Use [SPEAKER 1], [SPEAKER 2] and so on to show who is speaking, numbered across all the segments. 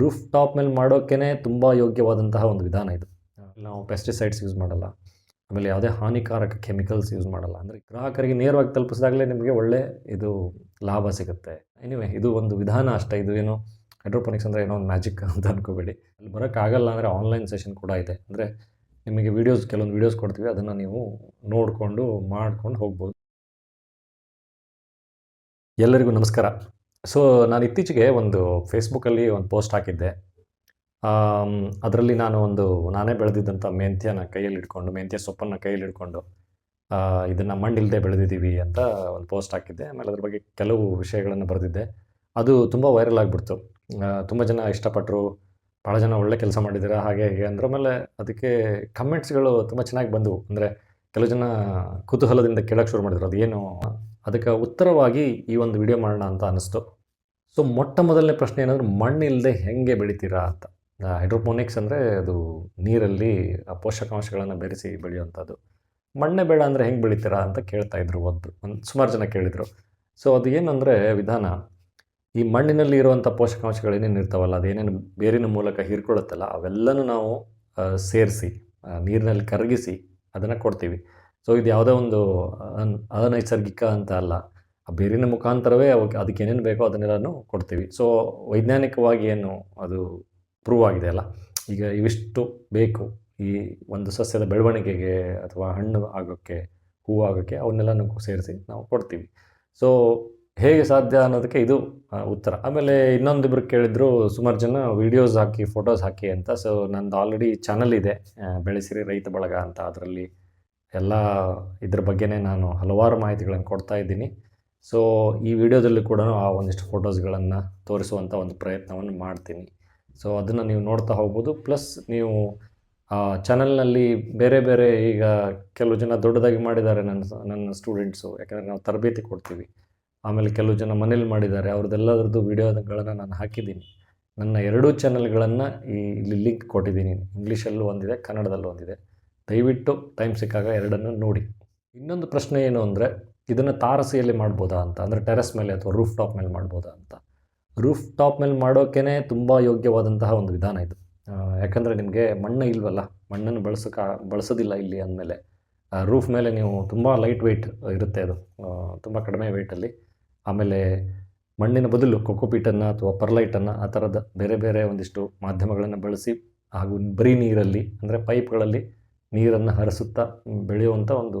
[SPEAKER 1] Roof top ಮೇಲೆ ಮಾಡೋಕ್ಕೇ ತುಂಬ ಯೋಗ್ಯವಾದಂತಹ ಒಂದು ವಿಧಾನ ಇದು. ನಾವು ಪೆಸ್ಟಿಸೈಡ್ಸ್ ಯೂಸ್ ಮಾಡಲ್ಲ. ಆಮೇಲೆ ಯಾವುದೇ ಹಾನಿಕಾರಕ ಕೆಮಿಕಲ್ಸ್ ಯೂಸ್ ಮಾಡಲ್ಲ. ಅಂದರೆ ಗ್ರಾಹಕರಿಗೆ ನೇರವಾಗಿ ತಲುಪಿಸಿದಾಗಲೇ ನಿಮಗೆ ಒಳ್ಳೆ ಇದು ಲಾಭ ಸಿಗುತ್ತೆ. ಎನಿವೆ ಇದು ಒಂದು ವಿಧಾನ ಅಷ್ಟೇ. ಇದು ಏನು ಹೈಡ್ರೋಪೋನಿಕ್ಸ್ ಅಂದರೆ ಏನೋ ಒಂದು ಮ್ಯಾಜಿಕ್ ಅಂತ ಅನ್ಕೋಬೇಡಿ. ಅಲ್ಲಿ ಬರೋಕ್ಕಾಗಲ್ಲ ಅಂದರೆ ಆನ್ಲೈನ್ ಸೆಷನ್ ಕೂಡ ಇದೆ. ಅಂದರೆ ನಿಮಗೆ ವೀಡಿಯೋಸ್ ಕೆಲವೊಂದು ವೀಡಿಯೋಸ್ ಕೊಡ್ತೀವಿ. ಅದನ್ನು ನೀವು ನೋಡಿಕೊಂಡು ಮಾಡ್ಕೊಂಡು ಹೋಗ್ಬೋದು. ಎಲ್ಲರಿಗೂ ನಮಸ್ಕಾರ. ಸೊ ನಾನು ಇತ್ತೀಚೆಗೆ ಒಂದು ಫೇಸ್ಬುಕ್ಕಲ್ಲಿ ಒಂದು ಪೋಸ್ಟ್ ಹಾಕಿದ್ದೆ. ಅದರಲ್ಲಿ ನಾನು ಒಂದು, ನಾನೇ ಬೆಳೆದಿದ್ದಂಥ ಮೆಂತ್ಯನ ಕೈಯಲ್ಲಿ ಇಟ್ಕೊಂಡು, ಮೆಂತ್ಯ ಸೊಪ್ಪನ್ನು ಕೈಯಲ್ಲಿ ಇಟ್ಕೊಂಡು ಇದನ್ನು ಮಣ್ಣಿಲ್ಲದೆ ಬೆಳೆದಿದ್ದೀವಿ ಅಂತ ಒಂದು ಪೋಸ್ಟ್ ಹಾಕಿದ್ದೆ. ಆಮೇಲೆ ಅದ್ರ ಬಗ್ಗೆ ಕೆಲವು ವಿಷಯಗಳನ್ನು ಬರೆದಿದ್ದೆ. ಅದು ತುಂಬ ವೈರಲ್ ಆಗಿಬಿಡ್ತು. ತುಂಬ ಜನ ಇಷ್ಟಪಟ್ಟರು ಭಾಳ ಜನ ಒಳ್ಳೆ ಕೆಲಸ ಮಾಡಿದ್ದೀರಾ, ಹಾಗೆ ಹೀಗೆ ಅಂದ್ರ. ಮೇಲೆ ಅದಕ್ಕೆ ಕಮೆಂಟ್ಸ್ಗಳು ತುಂಬ ಚೆನ್ನಾಗಿ ಬಂದವು. ಅಂದರೆ, ಕೆಲವು ಜನ ಕುತೂಹಲದಿಂದ ಕೇಳೋಕ್ಕೆ ಶುರು ಮಾಡಿದ್ರು. ಏನು ಅದಕ್ಕೆ ಉತ್ತರವಾಗಿ ಈ ಒಂದು ವಿಡಿಯೋ ಮಾಡೋಣ ಅಂತ ಅನ್ನಿಸ್ತು. ಸೊ ಮೊಟ್ಟ ಮೊದಲನೇ ಪ್ರಶ್ನೆ ಏನಂದ್ರೆ ಮಣ್ಣಿಲ್ಲದೆ ಹೆಂಗೆ ಬೆಳಿತೀರಾ ಅಂತ. ಹೈಡ್ರೋಪೋನಿಕ್ಸ್ ಅಂದರೆ ಅದು ನೀರಲ್ಲಿ ಪೋಷಕಾಂಶಗಳನ್ನು ಬೆರೆಸಿ ಬೆಳೆಯುವಂಥದ್ದು. ಮಣ್ಣೆ ಬೇಡ ಅಂದರೆ ಹೆಂಗೆ ಬೆಳಿತೀರಾ ಅಂತ ಕೇಳ್ತಾ ಇದ್ರು ಒಬ್ಬರು ಒಂದು ಸುಮಾರು ಜನ ಕೇಳಿದರು. ಸೊ ಅದು ಏನಂದರೆ ವಿಧಾನ, ಈ ಮಣ್ಣಿನಲ್ಲಿ ಇರುವಂಥ ಪೋಷಕಾಂಶಗಳು ಏನೇನು ಇರ್ತಾವಲ್ಲ ಅದೇನೇನು ಬೇರಿನ ಮೂಲಕ ಹೀರ್ಕೊಳ್ಳುತ್ತಲ್ಲ, ಅವೆಲ್ಲನೂ ನಾವು ಸೇರಿಸಿ ನೀರಿನಲ್ಲಿ ಕರಗಿಸಿ ಅದನ್ನು ಕೊಡ್ತೀವಿ. ಸೊ ಇದು ಯಾವುದೋ ಒಂದು ಅನ್, ಅನೈಸರ್ಗಿಕ ಅಂತ ಅಲ್ಲ. ಆ ಬೇರಿನ ಮುಖಾಂತರವೇ ಅವಕ್ಕೆ ಅದಕ್ಕೆ ಏನೇನು ಬೇಕೋ ಅದನ್ನೆಲ್ಲನೂ ಕೊಡ್ತೀವಿ. ಸೊ ವೈಜ್ಞಾನಿಕವಾಗಿ ಏನು ಅದು ಪ್ರೂವ್ ಆಗಿದೆ ಅಲ್ಲ? ಈಗ ಇವಿಷ್ಟು ಬೇಕು. ಈ ಒಂದು ಸಸ್ಯದ ಬೆಳವಣಿಗೆಗೆ ಅಥವಾ ಹಣ್ಣು ಆಗೋಕ್ಕೆ, ಹೂವು ಆಗೋಕ್ಕೆ ಅವನ್ನೆಲ್ಲನೂ ಸೇರಿಸಿ ನಾವು ಕೊಡ್ತೀವಿ. ಸೊ ಹೇಗೆ ಸಾಧ್ಯ ಅನ್ನೋದಕ್ಕೆ ಇದು ಉತ್ತರ. ಆಮೇಲೆ ಇನ್ನೊಂದಿಬ್ರು ಕೇಳಿದ್ರು, ಸುಮಾರು ಜನ ವೀಡಿಯೋಸ್ ಹಾಕಿ ಫೋಟೋಸ್ ಹಾಕಿ ಅಂತ. ಸೊ ನಂದು ಆಲ್ರೆಡಿ ಚಾನಲ್ ಇದೆ. ಬೆಳೆಸಿರಿ, ರೈತ ಬಳಗ ಅಂತ. ಅದರಲ್ಲಿ ಎಲ್ಲ ಇದ್ರ ಬಗ್ಗೆನೇ ನಾನು ಹಲವಾರು ಮಾಹಿತಿಗಳನ್ನು ಕೊಡ್ತಾ ಇದ್ದೀನಿ. ಸೊ ಈ ವಿಡಿಯೋದಲ್ಲಿ ಕೂಡ ಆ ಒಂದಿಷ್ಟು ಫೋಟೋಸ್ಗಳನ್ನು ತೋರಿಸುವಂಥ ಒಂದು ಪ್ರಯತ್ನವನ್ನು ಮಾಡ್ತೀನಿ. ಸೊ ಅದನ್ನು ನೀವು ನೋಡ್ತಾ ಹೋಗ್ಬೋದು. ಪ್ಲಸ್ ನೀವು ಚಾನಲ್ನಲ್ಲಿ ಬೇರೆ ಬೇರೆ ಈಗ ಕೆಲವು ಜನ ದೊಡ್ಡದಾಗಿ ಮಾಡಿದ್ದಾರೆ ನನ್ನ ನನ್ನ ಸ್ಟೂಡೆಂಟ್ಸು ಯಾಕಂದರೆ ನಾವು ತರಬೇತಿ ಕೊಡ್ತೀವಿ. ಆಮೇಲೆ ಕೆಲವು ಜನ ಮನೇಲಿ ಮಾಡಿದ್ದಾರೆ. ಅವ್ರದ್ದೆಲ್ಲದ್ರದ್ದು ವಿಡಿಯೋಗಳನ್ನು ನಾನು ಹಾಕಿದ್ದೀನಿ. ನನ್ನ ಎರಡೂ ಚಾನಲ್ಗಳನ್ನು ಈ ಇಲ್ಲಿ ಲಿಂಕ್ ಕೊಟ್ಟಿದ್ದೀನಿ. ಇಂಗ್ಲೀಷಲ್ಲೂ ಒಂದಿದೆ, ಕನ್ನಡದಲ್ಲೂ ಒಂದಿದೆ. ದಯವಿಟ್ಟು ಟೈಮ್ ಸಿಕ್ಕಾಗ ಎರಡನ್ನು ನೋಡಿ. ಇನ್ನೊಂದು ಪ್ರಶ್ನೆ ಏನು ಅಂದರೆ, ಇದನ್ನು ತಾರಸಿಯಲ್ಲಿ ಮಾಡ್ಬೋದಾ ಅಂತ, ಅಂದರೆ ಟೆರೆಸ್ ಮೇಲೆ ಅಥವಾ ರೂಫ್ ಟಾಪ್ ಮೇಲೆ ಮಾಡ್ಬೋದಾ ಅಂತ. ರೂಫ್ ಟಾಪ್ ಮೇಲೆ ಮಾಡೋಕ್ಕೇ ತುಂಬ ಯೋಗ್ಯವಾದಂತಹ ಒಂದು ವಿಧಾನ ಇದು. ಯಾಕಂದರೆ ನಿಮಗೆ ಮಣ್ಣು ಇಲ್ವಲ್ಲ, ಮಣ್ಣನ್ನು ಬಳಸಕ, ಬಳಸೋದಿಲ್ಲ ಇಲ್ಲಿ ಅಂದಮೇಲೆ. ರೂಫ್ ಮೇಲೆ ನೀವು ತುಂಬ ಲೈಟ್ ವೆಯ್ಟ್ ಇರುತ್ತೆ ಅದು. ತುಂಬ ಕಡಿಮೆ ವೆಯ್ಟಲ್ಲಿ ಆಮೇಲೆ ಮಣ್ಣಿನ ಬದಲು ಕೊಕೋಪೀಟನ್ನು ಅಥವಾ ಪರ್ಲೈಟನ್ನು ಆ ಥರದ ಬೇರೆ ಬೇರೆ ಒಂದಿಷ್ಟು ಮಾಧ್ಯಮಗಳನ್ನು ಬಳಸಿ, ಹಾಗೂ ಬರೀ ನೀರಲ್ಲಿ, ಅಂದರೆ ಪೈಪ್ಗಳಲ್ಲಿ ನೀರನ್ನು ಹರಿಸುತ್ತಾ ಬೆಳೆಯುವಂಥ ಒಂದು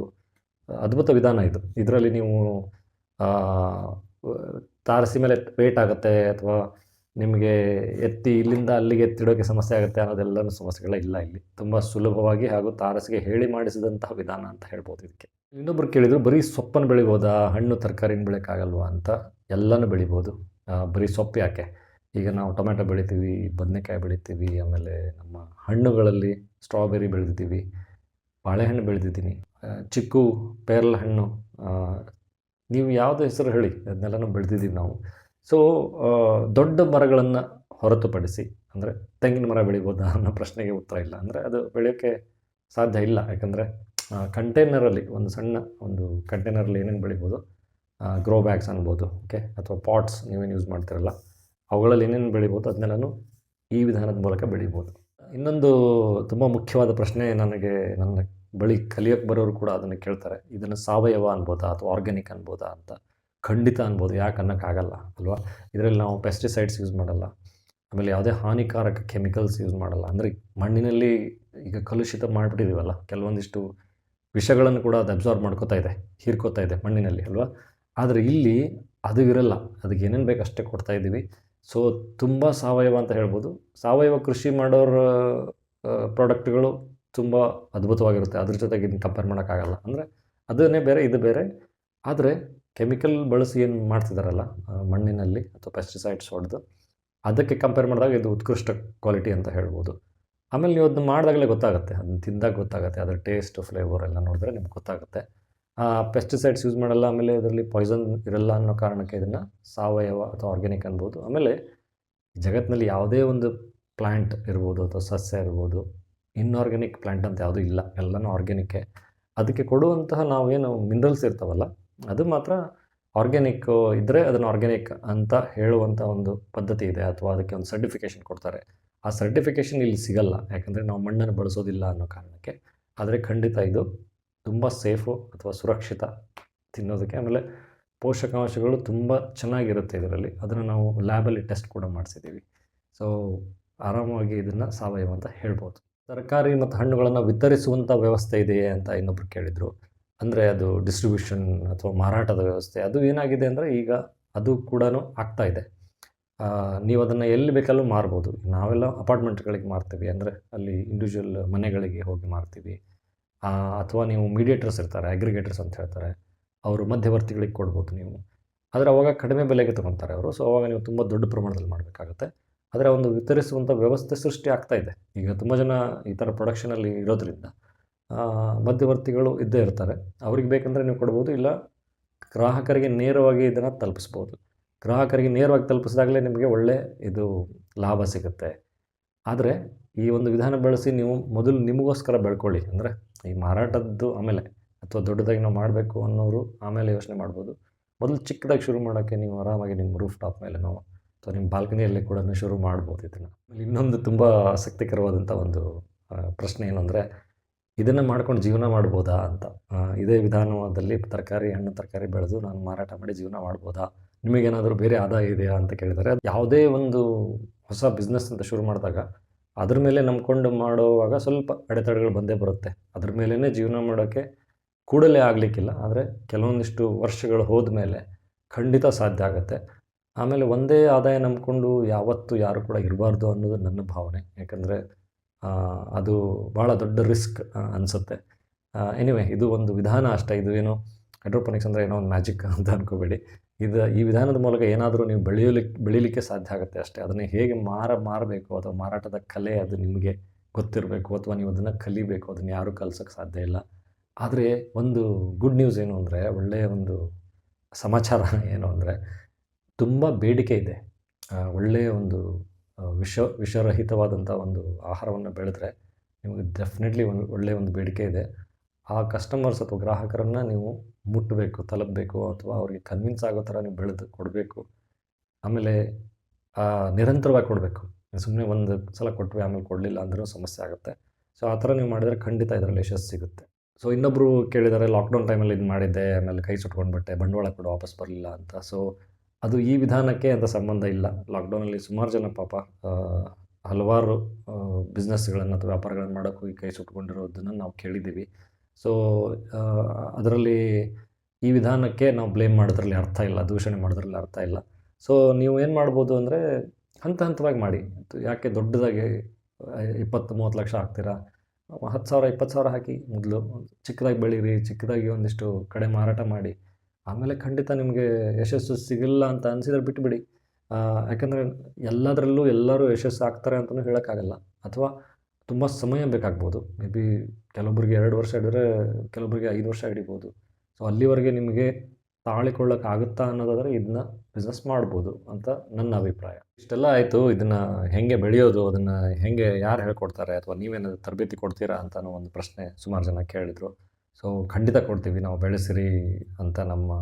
[SPEAKER 1] ಅದ್ಭುತ ವಿಧಾನ ಇದು. ಇದರಲ್ಲಿ ನೀವು ತಾರಸಿ ಮೇಲೆ ವೇಟ್ ಆಗುತ್ತೆ ಅಥವಾ ನಿಮಗೆ ಎತ್ತಿ ಇಲ್ಲಿಂದ ಅಲ್ಲಿಗೆ ಎತ್ತಿಡೋಕ್ಕೆ ಸಮಸ್ಯೆ ಆಗುತ್ತೆ ಅನ್ನೋದೆಲ್ಲನೂ ಸಮಸ್ಯೆಗಳೇ ಇಲ್ಲ ಇಲ್ಲಿ. ತುಂಬ ಸುಲಭವಾಗಿ ಹಾಗೂ ತಾರಸಿಗೆ ಹೇಳಿ ಮಾಡಿಸಿದಂತಹ ವಿಧಾನ ಅಂತ ಹೇಳ್ಬೋದು ಇದಕ್ಕೆ. ಇನ್ನೊಬ್ರು ಕೇಳಿದರು, ಬರೀ ಸೊಪ್ಪನ್ನು ಬೆಳಿಬೋದಾ? ಹಣ್ಣು, ತರಕಾರಿನ ಬೆಳೆಯೋಕ್ಕಾಗಲ್ವಾ ಅಂತ? ಎಲ್ಲನೂ ಬೆಳಿಬೋದು. ಬರೀ ಸೊಪ್ಪು ಯಾಕೆ? ಈಗ ನಾವು ಟೊಮೆಟೊ ಬೆಳಿತೀವಿ, ಬದನೆಕಾಯಿ ಬೆಳಿತೀವಿ, ಆಮೇಲೆ ನಮ್ಮ ಹಣ್ಣುಗಳಲ್ಲಿ ಸ್ಟ್ರಾಬೆರಿ ಬೆಳೆದಿದ್ದೀವಿ. ಬಾಳೆಹಣ್ಣು ಬೆಳೆದಿದ್ದೀನಿ. ಚಿಕ್ಕು ಪೇರಲ ಹಣ್ಣು ನೀವು ಯಾವುದು ಹೆಸರು ಹೇಳಿ, ಅದನ್ನೆಲ್ಲನೂ ಬೆಳೆದಿದ್ದೀವಿ ನಾವು. ಸೊ ದೊಡ್ಡ ಮರಗಳನ್ನು ಹೊರತುಪಡಿಸಿ, ಅಂದರೆ ತೆಂಗಿನ ಮರ ಬೆಳಿಬೋದಾ ಅನ್ನೋ ಪ್ರಶ್ನೆಗೆ ಉತ್ತರ ಇಲ್ಲ. ಅಂದರೆ ಅದು ಬೆಳೆಯೋಕ್ಕೆ ಸಾಧ್ಯ ಇಲ್ಲ. ಯಾಕಂದರೆ ಕಂಟೈನರಲ್ಲಿ, ಒಂದು ಸಣ್ಣ ಒಂದು ಕಂಟೈನರಲ್ಲಿ ಏನೇನು ಬೆಳಿಬೋದು ಗ್ರೋ ಬ್ಯಾಗ್ಸ್ ಅನ್ಬೋದು ಓಕೆ ಅಥವಾ ಪಾಟ್ಸ್ ನೀವೇನು ಯೂಸ್ ಮಾಡ್ತಿರಲ್ಲ, ಅವುಗಳಲ್ಲಿ ಏನೇನು ಬೆಳಿಬೋದು, ಅದನ್ನೆಲ್ಲನೂ ಈ ವಿಧಾನದ ಮೂಲಕ ಬೆಳಿಬೋದು. ಇನ್ನೊಂದು ತುಂಬ ಮುಖ್ಯವಾದ ಪ್ರಶ್ನೆ ನನಗೆ ನನ್ನ ಬಳಿ ಕಲಿಯೋಕ್ಕೆ ಬರೋರು ಕೂಡ ಅದನ್ನು ಕೇಳ್ತಾರೆ. ಇದನ್ನು ಸಾವಯವ ಅನ್ಬೋದಾ ಅಥವಾ ಆರ್ಗ್ಯಾನಿಕ್ ಅನ್ಬೋದಾ ಅಂತ? ಖಂಡಿತ ಅನ್ಬೋದು. ಯಾಕೆ ಅನ್ನೋಕ್ಕಾಗಲ್ಲ ಅಲ್ವಾ? ಇದರಲ್ಲಿ ನಾವು ಪೆಸ್ಟಿಸೈಡ್ಸ್ ಯೂಸ್ ಮಾಡಲ್ಲ. ಆಮೇಲೆ ಯಾವುದೇ ಹಾನಿಕಾರಕ ಕೆಮಿಕಲ್ಸ್ ಯೂಸ್ ಮಾಡಲ್ಲ. ಅಂದರೆ ಮಣ್ಣಿನಲ್ಲಿ ಈಗ ಕಲುಷಿತ ಮಾಡಿಬಿಟ್ಟಿದ್ದೀವಲ್ಲ ಕೆಲವೊಂದಿಷ್ಟು ವಿಷಗಳನ್ನು ಕೂಡ ಅದು ಅಬ್ಸಾರ್ವ್ ಮಾಡ್ಕೋತಾ ಇದೆ, ಹೀರ್ಕೋತಾ ಇದೆ ಮಣ್ಣಿನಲ್ಲಿ, ಅಲ್ವಾ? ಆದರೆ ಇಲ್ಲಿ ಅದು ಇರಲ್ಲ. ಅದಕ್ಕೆ ಏನೇನು ಬೇಕು ಅಷ್ಟೇ ಕೊಡ್ತಾ ಇದ್ದೀವಿ. ಸೊ ತುಂಬ ಸಾವಯವ ಅಂತ ಹೇಳ್ಬೋದು. ಸಾವಯವ ಕೃಷಿ ಮಾಡೋರ ಪ್ರಾಡಕ್ಟ್ಗಳು ತುಂಬ ಅದ್ಭುತವಾಗಿರುತ್ತೆ. ಅದ್ರ ಜೊತೆಗೆ ಇನ್ನು ಕಂಪೇರ್ ಮಾಡೋಕ್ಕಾಗಲ್ಲ. ಅಂದರೆ ಅದನ್ನೇ ಬೇರೆ, ಇದು ಬೇರೆ. ಆದರೆ ಕೆಮಿಕಲ್ ಬಳಸಿ ಏನು ಮಾಡ್ತಿದ್ದಾರಲ್ಲ ಮಣ್ಣಿನಲ್ಲಿ ಅಥವಾ ಪೆಸ್ಟಿಸೈಡ್ಸ್ ಹೊಡೆದು, ಅದಕ್ಕೆ ಕಂಪೇರ್ ಮಾಡಿದಾಗ ಇದು ಉತ್ಕೃಷ್ಟ ಕ್ವಾಲಿಟಿ ಅಂತ ಹೇಳ್ಬೋದು. ಆಮೇಲೆ ನೀವು ಅದನ್ನ ಮಾಡಿದಾಗಲೇ ಗೊತ್ತಾಗುತ್ತೆ. ಅದನ್ನ ತಿಂದಾಗ ಗೊತ್ತಾಗುತ್ತೆ. ಅದರ ಟೇಸ್ಟ್ ಫ್ಲೇವರ್ ಎಲ್ಲ ನೋಡಿದ್ರೆ ನಿಮ್ಗೆ ಗೊತ್ತಾಗುತ್ತೆ. ಪೆಸ್ಟಿಸೈಡ್ಸ್ ಯೂಸ್ ಮಾಡಲ್ಲ, ಆಮೇಲೆ ಇದರಲ್ಲಿ ಪಾಯ್ಸನ್ ಇರಲ್ಲ ಅನ್ನೋ ಕಾರಣಕ್ಕೆ ಇದನ್ನು ಸಾವಯವ ಅಥವಾ ಆರ್ಗ್ಯಾನಿಕ್ ಅನ್ಬೋದು. ಆಮೇಲೆ ಜಗತ್ತಿನಲ್ಲಿ ಯಾವುದೇ ಒಂದು ಪ್ಲ್ಯಾಂಟ್ ಇರ್ಬೋದು ಅಥವಾ ಸಸ್ಯ ಇರ್ಬೋದು ಇನ್ಆರ್ಗ್ಯಾನಿಕ್ ಪ್ಲ್ಯಾಂಟ್ ಅಂತ ಯಾವುದೂ ಇಲ್ಲ. ಎಲ್ಲನೂ ಆರ್ಗ್ಯಾನಿಕ್ಕೇ ಅದಕ್ಕೆ ಕೊಡುವಂತಹ ನಾವೇನು ಮಿನರಲ್ಸ್ ಇರ್ತಾವಲ್ಲ, ಅದು ಮಾತ್ರ ಆರ್ಗ್ಯಾನಿಕ್ ಇದ್ದರೆ ಅದನ್ನು ಆರ್ಗ್ಯಾನಿಕ್ ಅಂತ ಹೇಳುವಂಥ ಒಂದು ಪದ್ಧತಿ ಇದೆ ಅಥವಾ ಅದಕ್ಕೆ ಒಂದು ಸರ್ಟಿಫಿಕೇಷನ್ ಕೊಡ್ತಾರೆ. ಆ ಸರ್ಟಿಫಿಕೇಷನ್ ಇಲ್ಲಿ ಸಿಗಲ್ಲ, ಯಾಕಂದರೆ ನಾವು ಮಣ್ಣನ್ನು ಬಳಸೋದಿಲ್ಲ ಅನ್ನೋ ಕಾರಣಕ್ಕೆ. ಆದರೆ ಖಂಡಿತ ಇದು ತುಂಬ ಸೇಫು ಅಥವಾ ಸುರಕ್ಷಿತ ತಿನ್ನೋದಕ್ಕೆ. ಆಮೇಲೆ ಪೋಷಕಾಂಶಗಳು ತುಂಬ ಚೆನ್ನಾಗಿರುತ್ತೆ ಇದರಲ್ಲಿ. ಅದನ್ನು ನಾವು ಲ್ಯಾಬಲ್ಲಿ ಟೆಸ್ಟ್ ಕೂಡ ಮಾಡಿಸಿದ್ದೀವಿ. ಸೊ, ಆರಾಮವಾಗಿ ಇದನ್ನು ಸಾವಯವ ಅಂತ ಹೇಳ್ಬೋದು. ತರಕಾರಿ ಮತ್ತು ಹಣ್ಣುಗಳನ್ನು ವಿತರಿಸುವಂಥ ವ್ಯವಸ್ಥೆ ಇದೆಯೇ ಅಂತ ಇನ್ನೊಬ್ರು ಕೇಳಿದರು. ಅಂದರೆ ಅದು ಡಿಸ್ಟ್ರಿಬ್ಯೂಷನ್ ಅಥವಾ ಮಾರಾಟದ ವ್ಯವಸ್ಥೆ. ಅದು ಏನಾಗಿದೆ ಅಂದರೆ ಈಗ ಅದು ಕೂಡ ಆಗ್ತಾ ಇದೆ. ನೀವು ಅದನ್ನು ಎಲ್ಲಿ ಬೇಕಲ್ಲೂ ಮಾರ್ಬೋದು. ನಾವೆಲ್ಲ ಅಪಾರ್ಟ್ಮೆಂಟ್ಗಳಿಗೆ ಮಾರ್ತೀವಿ. ಅಂದರೆ ಅಲ್ಲಿ ಇಂಡಿವಿಜುವಲ್ ಮನೆಗಳಿಗೆ ಹೋಗಿ ಮಾರ್ತೀವಿ. ಅಥವಾ ನೀವು ಮೀಡಿಯೇಟರ್ಸ್ ಇರ್ತಾರೆ ಅಗ್ರಿಗೇಟರ್ಸ್ ಅಂತ ಹೇಳ್ತಾರೆ, ಅವರು ಮಧ್ಯವರ್ತಿಗಳಿಗೆ ಕೊಡ್ಬೋದು ನೀವು. ಆದರೆ ಅವಾಗ ಕಡಿಮೆ ಬೆಲೆಗೆ ತೊಗೊತಾರೆ ಅವರು. ಸೊ ಅವಾಗ ನೀವು ತುಂಬ ದೊಡ್ಡ ಪ್ರಮಾಣದಲ್ಲಿ ಮಾಡಬೇಕಾಗುತ್ತೆ. ಆದರೆ ಒಂದು ವಿತರಿಸುವಂಥ ವ್ಯವಸ್ಥೆ ಸೃಷ್ಟಿ ಆಗ್ತಾ ಇದೆ. ಈಗ ತುಂಬ ಜನ ಈ ಥರ ಪ್ರೊಡಕ್ಷನಲ್ಲಿ ಇರೋದ್ರಿಂದ ಮಧ್ಯವರ್ತಿಗಳು ಇದ್ದೇ ಇರ್ತಾರೆ. ಅವ್ರಿಗೆ ಬೇಕಂದರೆ ನೀವು ಕೊಡ್ಬೋದು, ಇಲ್ಲ ಗ್ರಾಹಕರಿಗೆ ನೇರವಾಗಿ ಇದನ್ನು ತಲುಪಿಸ್ಬೋದು. ಗ್ರಾಹಕರಿಗೆ ನೇರವಾಗಿ ತಲುಪಿಸಿದಾಗಲೇ ನಿಮಗೆ ಒಳ್ಳೆ ಇದು ಲಾಭ ಸಿಗುತ್ತೆ. ಆದರೆ ಈ ಒಂದು ವಿಧಾನ ಬಳಸಿ ನೀವು ಮೊದಲು ನಿಮಗೋಸ್ಕರ ಬೆಳ್ಕೊಳ್ಳಿ ಅಂದರೆ ಈ ಮಾರಾಟದ್ದು ಆಮೇಲೆ ಅಥವಾ ದೊಡ್ಡದಾಗಿ ನಾವು ಮಾಡಬೇಕು ಅನ್ನೋರು ಆಮೇಲೆ ಯೋಚನೆ ಮಾಡ್ಬೋದು. ಮೊದಲು ಚಿಕ್ಕದಾಗಿ ಶುರು ಮಾಡೋಕ್ಕೆ ನೀವು ಆರಾಮಾಗಿ ನಿಮ್ಮ ರೂಫ್ ಟಾಪ್ ಮೇಲೆನೋ ಅಥವಾ ನಿಮ್ಮ ಬಾಲ್ಕನಿಯಲ್ಲಿ ಕೂಡ ಶುರು ಮಾಡ್ಬೋದು ಇದನ್ನು. ಇನ್ನೊಂದು ತುಂಬ ಆಸಕ್ತಿಕರವಾದಂಥ ಒಂದು ಪ್ರಶ್ನೆ ಏನು ಅಂದರೆ, ಇದನ್ನು ಮಾಡ್ಕೊಂಡು ಜೀವನ ಮಾಡ್ಬೋದಾ ಅಂತ. ಇದೇ ವಿಧಾನದಲ್ಲಿ ತರಕಾರಿ, ಹಣ್ಣು, ತರಕಾರಿ ಬೆಳೆದು ನಾನು ಮಾರಾಟ ಮಾಡಿ ಜೀವನ ಮಾಡ್ಬೋದಾ? ನಿಮಗೇನಾದರೂ ಬೇರೆ ಆದಾಯ ಇದೆಯಾ ಅಂತ ಕೇಳಿದರೆ ಯಾವುದೇ ಒಂದು ಹೊಸ ಬಿಸ್ನೆಸ್ ಅಂತ ಶುರು ಮಾಡಿದಾಗ ಅದ್ರ ಮೇಲೆ ನಂಬ್ಕೊಂಡು ಮಾಡುವಾಗ ಸ್ವಲ್ಪ ಅಡೆತಡೆಗಳು ಬಂದೇ ಬರುತ್ತೆ. ಅದ್ರ ಮೇಲೇ ಜೀವನ ಮಾಡೋಕ್ಕೆ ಕೂಡಲೇ ಆಗಲಿಕ್ಕಿಲ್ಲ. ಆದರೆ ಕೆಲವೊಂದಿಷ್ಟು ವರ್ಷಗಳು ಹೋದ ಮೇಲೆ ಖಂಡಿತ ಸಾಧ್ಯ ಆಗುತ್ತೆ. ಆಮೇಲೆ ಒಂದೇ ಆದಾಯ ನಂಬಿಕೊಂಡು ಯಾವತ್ತೂ ಯಾರು ಕೂಡ ಇರಬಾರ್ದು ಅನ್ನೋದು ನನ್ನ ಭಾವನೆ. ಯಾಕಂದರೆ ಅದು ಭಾಳ ದೊಡ್ಡ ರಿಸ್ಕ್ ಅನಿಸುತ್ತೆ. ಎನಿವೆ ಇದು ಒಂದು ವಿಧಾನ ಅಷ್ಟೇ. ಇದು ಏನೋ ಹೈಡ್ರೋಪೋನಿಕ್ಸ್ ಅಂದರೆ ಏನೋ ಒಂದು ಮ್ಯಾಜಿಕ್ ಅಂತ ಅನ್ಕೋಬೇಡಿ. ಇದು ಈ ವಿಧಾನದ ಮೂಲಕ ಏನಾದರೂ ನೀವು ಬೆಳೆಯಲಿಕ್ಕೆ ಬೆಳೀಲಿಕ್ಕೆ ಸಾಧ್ಯ ಆಗುತ್ತೆ ಅಷ್ಟೇ. ಅದನ್ನು ಹೇಗೆ ಮಾರ, ಮಾರಬೇಕು ಅಥವಾ ಮಾರಾಟದ ಕಲೆ ಅದು ನಿಮಗೆ ಗೊತ್ತಿರಬೇಕು ಅಥವಾ ನೀವು ಅದನ್ನು ಕಲಿಬೇಕು, ಅದನ್ನು ಯಾರೂ ಕಲ್ಸೋಕ್ಕೆ ಸಾಧ್ಯ ಇಲ್ಲ. ಆದರೆ ಒಂದು ಗುಡ್ ನ್ಯೂಸ್ ಏನು ಅಂದರೆ, ಒಳ್ಳೆಯ ಒಂದು ಸಮಾಚಾರ ಏನು ಅಂದರೆ, ತುಂಬ ಬೇಡಿಕೆ ಇದೆ. ಒಳ್ಳೆಯ ಒಂದು ವಿಷ ವಿಷರಹಿತವಾದಂಥ ಒಂದು ಆಹಾರವನ್ನು ಬೆಳೆದ್ರೆ ನಿಮಗೆ ಡೆಫಿನೆಟ್ಲಿ ಒಂದು ಒಳ್ಳೆಯ ಒಂದು ಬೇಡಿಕೆ ಇದೆ. ಆ ಕಸ್ಟಮರ್ಸ್ ಅಥವಾ ಗ್ರಾಹಕರನ್ನು ನೀವು ಮುಟ್ಟಬೇಕು ತಲುಪಬೇಕು ಅಥವಾ ಅವರಿಗೆ ಕನ್ವಿನ್ಸ್ ಆಗೋ ಥರ ನೀವು ಬೆಳೆದು ಕೊಡಬೇಕು. ಆಮೇಲೆ ನಿರಂತರವಾಗಿ ಕೊಡಬೇಕು. ಸುಮ್ಮನೆ ಒಂದು ಸಲ ಕೊಟ್ವಿ, ಆಮೇಲೆ ಕೊಡಲಿಲ್ಲ ಅಂದರೂ ಸಮಸ್ಯೆ ಆಗುತ್ತೆ. ಸೊ ಆ ಥರ ನೀವು ಮಾಡಿದರೆ ಖಂಡಿತ ಇದರಲ್ಲಿ ಯಶಸ್ಸು ಸಿಗುತ್ತೆ. ಸೊ ಇನ್ನೊಬ್ಬರು ಕೇಳಿದ್ದಾರೆ ಲಾಕ್ಡೌನ್ ಟೈಮಲ್ಲಿ ಇದು ಮಾಡಿದ್ದೆ, ಆಮೇಲೆ ಕೈ ಸುಟ್ಕೊಂಡ್ಬಿಟ್ಟೆ, ಬಂಡವಾಳ ಕೂಡ ವಾಪಸ್ ಬರಲಿಲ್ಲ ಅಂತ. ಸೊ ಅದು ಈ ವಿಧಾನಕ್ಕೆ ಅಂತ ಸಂಬಂಧ ಇಲ್ಲ. ಲಾಕ್ಡೌನಲ್ಲಿ ಸುಮಾರು ಜನ ಪಾಪ ಹಲವಾರು ಬಿಸ್ನೆಸ್ಗಳನ್ನು ಅಥವಾ ವ್ಯಾಪಾರಗಳನ್ನು ಮಾಡೋಕ್ಕೆ ಹೋಗಿ ಕೈ ಸುಟ್ಕೊಂಡಿರೋದನ್ನು ನಾವು ಕೇಳಿದ್ದೀವಿ. ಸೊ ಅದರಲ್ಲಿ ಈ ವಿಧಾನಕ್ಕೆ ನಾವು ಬ್ಲೇಮ್ ಮಾಡೋದ್ರಲ್ಲಿ ಅರ್ಥ ಇಲ್ಲ, ದೂಷಣೆ ಮಾಡೋದ್ರಲ್ಲಿ ಅರ್ಥ ಇಲ್ಲ. ಸೊ ನೀವು ಏನು ಮಾಡ್ಬೋದು ಅಂದರೆ ಹಂತ ಹಂತವಾಗಿ ಮಾಡಿ. ಯಾಕೆ ದೊಡ್ಡದಾಗಿ ಇಪ್ಪತ್ತು ಮೂವತ್ತು ಲಕ್ಷ ಹಾಕ್ತೀರಾ? ಹತ್ತು ಸಾವಿರ, ಇಪ್ಪತ್ತು ಸಾವಿರ ಹಾಕಿ ಮೊದಲು ಚಿಕ್ಕದಾಗಿ ಬೆಳೀರಿ, ಚಿಕ್ಕದಾಗಿ ಒಂದಿಷ್ಟು ಕಡೆ ಮಾರಾಟ ಮಾಡಿ. ಆಮೇಲೆ ಖಂಡಿತ ನಿಮಗೆ ಯಶಸ್ಸು ಸಿಗಲ್ಲ ಅಂತ ಅನಿಸಿದ್ರೆ ಬಿಟ್ಟುಬಿಡಿ ಯಾಕಂದರೆ ಎಲ್ಲದರಲ್ಲೂ ಎಲ್ಲರೂ ಯಶಸ್ಸು ಆಗ್ತಾರೆ ಅಂತಲೂ ಹೇಳೋಕ್ಕಾಗಲ್ಲ. ಅಥವಾ ತುಂಬ ಸಮಯ ಬೇಕಾಗ್ಬೋದು. ಮೇ ಬಿ ಕೆಲವೊಬ್ಬರಿಗೆ ಎರಡು ವರ್ಷ ಹಿಡಿದ್ರೆ ಕೆಲವೊಬ್ಬರಿಗೆ ಐದು ವರ್ಷ ಹಿಡಿಬೋದು. ಸೊ ಅಲ್ಲಿವರೆಗೆ ನಿಮಗೆ ತಾಳಿಕೊಳ್ಳೋಕೆ ಆಗುತ್ತಾ ಅನ್ನೋದಾದರೆ ಇದನ್ನ ಬಿಸ್ನೆಸ್ ಮಾಡ್ಬೋದು ಅಂತ ನನ್ನ ಅಭಿಪ್ರಾಯ. ಇಷ್ಟೆಲ್ಲ ಆಯಿತು. ಇದನ್ನು ಹೇಗೆ ಬೆಳೆಯೋದು, ಅದನ್ನು ಹೇಗೆ ಯಾರು ಹೇಳ್ಕೊಡ್ತಾರೆ ಅಥವಾ ನೀವೇನಾದ್ರು ತರಬೇತಿ ಕೊಡ್ತೀರಾ ಅಂತ ಒಂದು ಪ್ರಶ್ನೆ ಸುಮಾರು ಜನ ಕೇಳಿದರು. ಸೊ ಖಂಡಿತ ಕೊಡ್ತೀವಿ. ನಾವು ಬೆಳೆಸಿರಿ ಅಂತ ನಮ್ಮ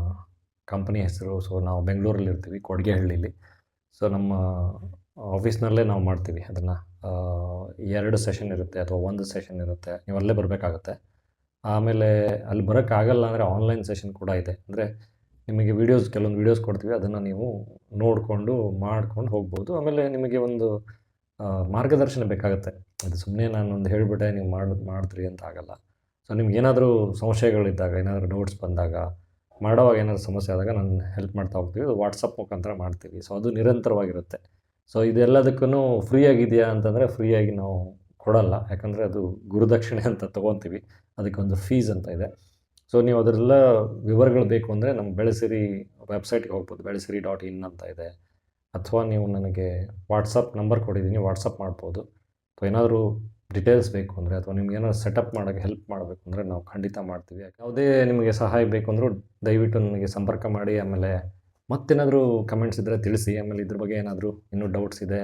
[SPEAKER 1] ಕಂಪನಿ ಹೆಸರು. ಸೊ ನಾವು ಬೆಂಗಳೂರಲ್ಲಿ ಇರ್ತೀವಿ ಕೊಡುಗೆಹಳ್ಳಿಲಿ. ಸೊ ನಮ್ಮ ಆಫೀಸ್ನಲ್ಲೇ ನಾವು ಮಾಡ್ತೀವಿ ಅದನ್ನು. ಎರಡು ಸೆಷನ್ ಇರುತ್ತೆ ಅಥವಾ ಒಂದು ಸೆಷನ್ ಇರುತ್ತೆ. ನೀವು ಅಲ್ಲೇ ಬರಬೇಕಾಗುತ್ತೆ. ಆಮೇಲೆ ಅಲ್ಲಿ ಬರೋಕ್ಕಾಗಲ್ಲ ಅಂದರೆ ಆನ್ಲೈನ್ ಸೆಷನ್ ಕೂಡ ಇದೆ. ಅಂದರೆ ನಿಮಗೆ ವೀಡಿಯೋಸ್ ಕೆಲವೊಂದು ವೀಡಿಯೋಸ್ ಕೊಡ್ತೀವಿ. ಅದನ್ನು ನೀವು ನೋಡಿಕೊಂಡು ಮಾಡ್ಕೊಂಡು ಹೋಗ್ಬೋದು. ಆಮೇಲೆ ನಿಮಗೆ ಒಂದು ಮಾರ್ಗದರ್ಶನ ಬೇಕಾಗುತ್ತೆ. ಅದು ಸುಮ್ಮನೆ ನಾನು ಒಂದು ಹೇಳಿಬಿಟ್ಟೆ, ನೀವು ಮಾಡಿ ಮಾಡಿದ್ರಿ ಅಂತ ಆಗಲ್ಲ. ಸೊ ನಿಮ್ಗೆ ಏನಾದರೂ ಸಮಸ್ಯೆಗಳಿದ್ದಾಗ, ಏನಾದರೂ ನೋಟ್ಸ್ ಬಂದಾಗ, ಮಾಡೋವಾಗ ಏನಾದರೂ ಸಮಸ್ಯೆ ಆದಾಗ ನಾನು ಹೆಲ್ಪ್ ಮಾಡ್ತಾ ಹೋಗ್ತೀವಿ. ಅದು ವಾಟ್ಸಪ್ ಮುಖಾಂತರ ಮಾಡ್ತೀವಿ. ಸೊ ಅದು ನಿರಂತರವಾಗಿರುತ್ತೆ. ಸೊ ಇದೆಲ್ಲದಕ್ಕೂ ಫ್ರೀ ಆಗಿದೆಯಾ ಅಂತಂದರೆ ಫ್ರೀಯಾಗಿ ನಾವು ಕೊಡಲ್ಲ. ಯಾಕಂದರೆ ಅದು ಗುರುದಕ್ಷಿಣೆ ಅಂತ ತೊಗೊತೀವಿ. ಅದಕ್ಕೊಂದು ಫೀಸ್ ಅಂತ ಇದೆ. ಸೊ ನೀವು ಅದರೆಲ್ಲ ವಿವರಗಳು ಬೇಕು ಅಂದರೆ ನಮ್ಮ ಬೆಳೆಸಿರಿ ವೆಬ್ಸೈಟ್ಗೆ ಹೋಗ್ಬೋದು. ಬೆಳೆಸಿರಿ ಡಾಟ್ ಇನ್ ಅಂತ ಇದೆ. ಅಥವಾ ನೀವು ನನಗೆ ವಾಟ್ಸಪ್ ನಂಬರ್ ಕೊಟ್ಟಿದ್ದೀನಿ ವಾಟ್ಸಪ್ ಮಾಡ್ಬೋದು. ಅಥವಾ ಏನಾದರೂ ಡೀಟೇಲ್ಸ್ ಬೇಕು ಅಂದರೆ ಅಥವಾ ನಿಮ್ಗೆ ಏನಾದ್ರು ಸೆಟಪ್ ಮಾಡೋಕ್ಕೆ ಹೆಲ್ಪ್ ಮಾಡಬೇಕು ಅಂದರೆ ನಾವು ಖಂಡಿತ ಮಾಡ್ತೀವಿ. ಯಾವುದೇ ನಿಮಗೆ ಸಹಾಯ ಬೇಕು ಅಂದರೂ ದಯವಿಟ್ಟು ನನಗೆ ಸಂಪರ್ಕ ಮಾಡಿ. ಆಮೇಲೆ ಮತ್ತೇನಾದರೂ ಕಮೆಂಟ್ಸ್ ಇದ್ದರೆ ತಿಳಿಸಿ. ಆಮೇಲೆ ಇದ್ರ ಬಗ್ಗೆ ಏನಾದರೂ ಇನ್ನೂ ಡೌಟ್ಸ್ ಇದೆ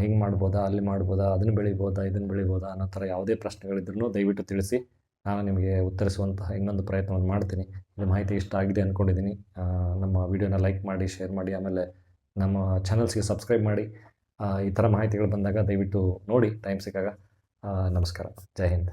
[SPEAKER 1] ಹಿಂಗೆ ಮಾಡ್ಬೋದಾ, ಅಲ್ಲಿ ಮಾಡ್ಬೋದಾ, ಅದನ್ನು ಬೆಳಿಬೋದಾ, ಇದನ್ನು ಬೆಳಿಬೋದಾ ಅನ್ನೋ ಥರ ಯಾವುದೇ ಪ್ರಶ್ನೆಗಳಿದ್ರೂ ದಯವಿಟ್ಟು ತಿಳಿಸಿ. ನಾನು ನಿಮಗೆ ಉತ್ತರಿಸುವಂತಹ ಇನ್ನೊಂದು ಪ್ರಯತ್ನವನ್ನು ಮಾಡ್ತೀನಿ. ಇದು ಮಾಹಿತಿ ಇಷ್ಟ ಆಗಿದೆ ಅಂದ್ಕೊಂಡಿದ್ದೀನಿ ನಮ್ಮ ವಿಡಿಯೋನ ಲೈಕ್ ಮಾಡಿ ಶೇರ್ ಮಾಡಿ, ಆಮೇಲೆ ನಮ್ಮ ಚಾನಲ್ಸ್ಗೆ ಸಬ್ಸ್ಕ್ರೈಬ್ ಮಾಡಿ. ಈ ಥರ ಮಾಹಿತಿಗಳು ಬಂದಾಗ ದಯವಿಟ್ಟು ನೋಡಿ ಟೈಮ್ ಸಿಕ್ಕಾಗ. ನಮಸ್ಕಾರ. ಜೈ ಹಿಂದ್.